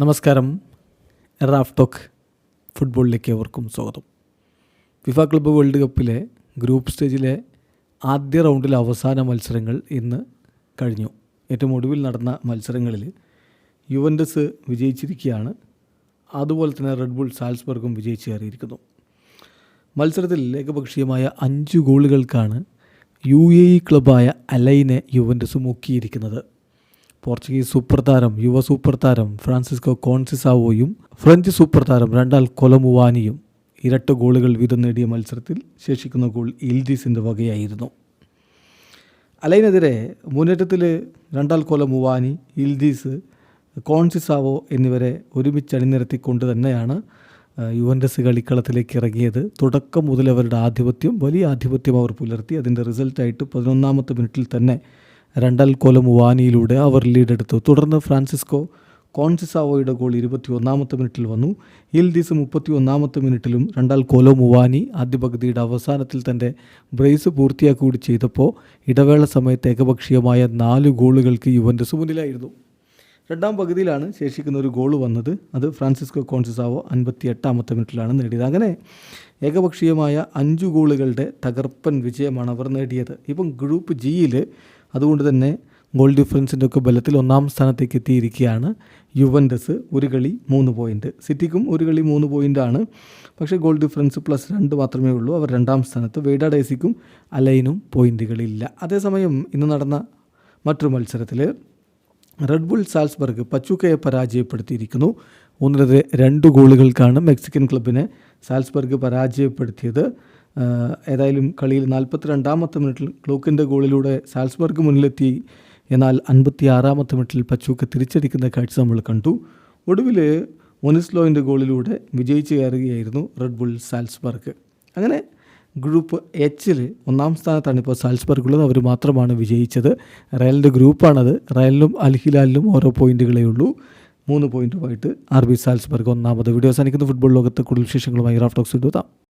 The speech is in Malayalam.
നമസ്കാരം. റാഫ് ടോക്ക് ഫുട്ബോളിലേക്ക് ഏവർക്കും സ്വാഗതം. ഫിഫ ക്ലബ്ബ് വേൾഡ് കപ്പിലെ ഗ്രൂപ്പ് സ്റ്റേജിലെ ആദ്യ റൗണ്ടിലെ അവസാന മത്സരങ്ങൾ ഇന്ന് കഴിഞ്ഞു. ഏറ്റവും ഒടുവിൽ നടന്ന മത്സരങ്ങളിൽ യുവൻഡസ് വിജയിച്ചിരിക്കുകയാണ്. അതുപോലെ തന്നെ റെഡ് ബുൾ സാൽസ്ബർഗും വിജയിച്ചു കയറിയിരിക്കുന്നു. മത്സരത്തിൽ ഏകപക്ഷീയമായ അഞ്ച് ഗോളുകൾക്കാണ് യു എ ഇ ക്ലബായ അലൈനെ യുവൻഡസ് മുക്കിയിരിക്കുന്നത്. പോർച്ചുഗീസ് സൂപ്പർ താരം യുവ സൂപ്പർ താരം ഫ്രാൻസിസ്കോ കോൺസിസാവോയും ഫ്രഞ്ച് സൂപ്പർ താരം രണ്ടാൾ കൊലമുവാനിയും ഇരട്ട ഗോളുകൾ വീതം നേടിയ മത്സരത്തിൽ ശേഷിക്കുന്ന ഗോൾ ഇൽദീസിന്റെ വകയായിരുന്നു. അലൈനെതിരെ മുന്നേറ്റത്തിൽ രണ്ടാൾ കൊലമുവാനി ഇൽദീസ് കോൺസിസാവോ എന്നിവരെ ഒരുമിച്ച് അണിനിരത്തിക്കൊണ്ട് തന്നെയാണ് യുവൻഡസ് കളിക്കളത്തിലേക്ക് ഇറങ്ങിയത്. തുടക്കം മുതൽ അവരുടെ ആധിപത്യം വലിയ ആധിപത്യം അവർ പുലർത്തി. അതിന്റെ റിസൾട്ടായിട്ട് പതിനൊന്നാമത്തെ മിനിറ്റിൽ തന്നെ രണ്ടാൽ കൊലം വാനിയിലൂടെ അവർ ലീഡെടുത്തു. തുടർന്ന് ഫ്രാൻസിസ്കോ കോൺസിസാവോയുടെ ഗോൾ ഇരുപത്തി ഒന്നാമത്തെ മിനിറ്റിൽ വന്നു. ഇൽദീസ് മുപ്പത്തി ഒന്നാമത്തെ മിനിറ്റിലും രണ്ടാൽ കോലോ മുവാനി ആദ്യ പകുതിയുടെ അവസാനത്തിൽ തന്റെ ബ്രേസ് പൂർത്തിയാക്കുകൂടി ചെയ്തപ്പോൾ ഇടവേള സമയത്ത് ഏകപക്ഷീയമായ നാല് ഗോളുകൾക്ക് യുവൻഡസ് മുന്നിലായിരുന്നു രണ്ടാം പകുതിയിലാണ് ശേഷിക്കുന്ന ഒരു ഗോൾ വന്നത്. അത് ഫ്രാൻസിസ്കോ കോൺസിസാവോ അൻപത്തി എട്ടാമത്തെ മിനിറ്റിലാണ് നേടിയത്. അങ്ങനെ ഏകപക്ഷീയമായ അഞ്ച് ഗോളുകളുടെ തകർപ്പൻ വിജയമാണ് അവർ നേടിയത്. ഇപ്പം ഗ്രൂപ്പ് ജിയിൽ അതുകൊണ്ട് തന്നെ ഗോൾ ഡിഫറൻസിന്റെ ഒക്കെ ബലത്തിൽ ഒന്നാം സ്ഥാനത്തേക്ക് എത്തിയിരിക്കുകയാണ് യുവൻഡസ് ഒരു കളി മൂന്ന് പോയിന്റ് സിറ്റിക്കും ഒരു കളി മൂന്ന് ആണ്. പക്ഷേ ഗോൾ ഡിഫറൻസ് പ്ലസ് രണ്ട് മാത്രമേ ഉള്ളൂ. അവർ രണ്ടാം സ്ഥാനത്ത്. വെയ്ഡ ഡേസിക്കും അലൈനും പോയിന്റുകളില്ല അതേസമയം ഇന്ന് നടന്ന മറ്റൊരു മത്സരത്തിൽ റെഡ് ബുൾ സാൽസ്ബർഗ് പച്ചുക്കയെ പരാജയപ്പെടുത്തിയിരിക്കുന്നു. ഒന്നിനെതിരെ രണ്ട് ഗോളുകൾക്കാണ് മെക്സിക്കൻ ക്ലബിനെ സാൽസ്ബർഗ് പരാജയപ്പെടുത്തിയത്. ഏതായാലും കളിയിൽ നാൽപ്പത്തി രണ്ടാമത്തെ മിനിറ്റിൽ ക്ലൂക്കിന്റെ ഗോളിലൂടെ സാൽസ്ബർഗ് മുന്നിലെത്തി. എന്നാൽ അൻപത്തി ആറാമത്തെ മിനിറ്റിൽ പച്ചൂക്ക തിരിച്ചടിക്കുന്ന കാഴ്ച നമ്മൾ കണ്ടു. ഒടുവിൽ ഒനിസ്ലോയിന്റെ ഗോളിലൂടെ വിജയിച്ചു കയറുകയായിരുന്നു റെഡ് ബുൾ സാൽസ്ബർഗ്. അങ്ങനെ ഗ്രൂപ്പ് എച്ചിൽ ഒന്നാം സ്ഥാനത്താണ് ഇപ്പോൾ സാൽസ്ബർഗ് ഉള്ളത് അവർ മാത്രമാണ് വിജയിച്ചത്. റയലിന്റെ ഗ്രൂപ്പാണത്. റയലിലും അൽഹിലാലിലും ഓരോ പോയിന്റുകളേ ഉള്ളൂ. മൂന്ന് പോയിന്റുമായിട്ട് ആർ ബി സാൽസ്ബർഗ് ഒന്നാമത്. വീഡിയോ സാധിക്കുന്ന ഫുട്ബോൾ ലോകത്ത് കൂടുതൽ വിശേഷങ്ങളുമായി റാഫ്റ്റോക്സ് ഇടുതാം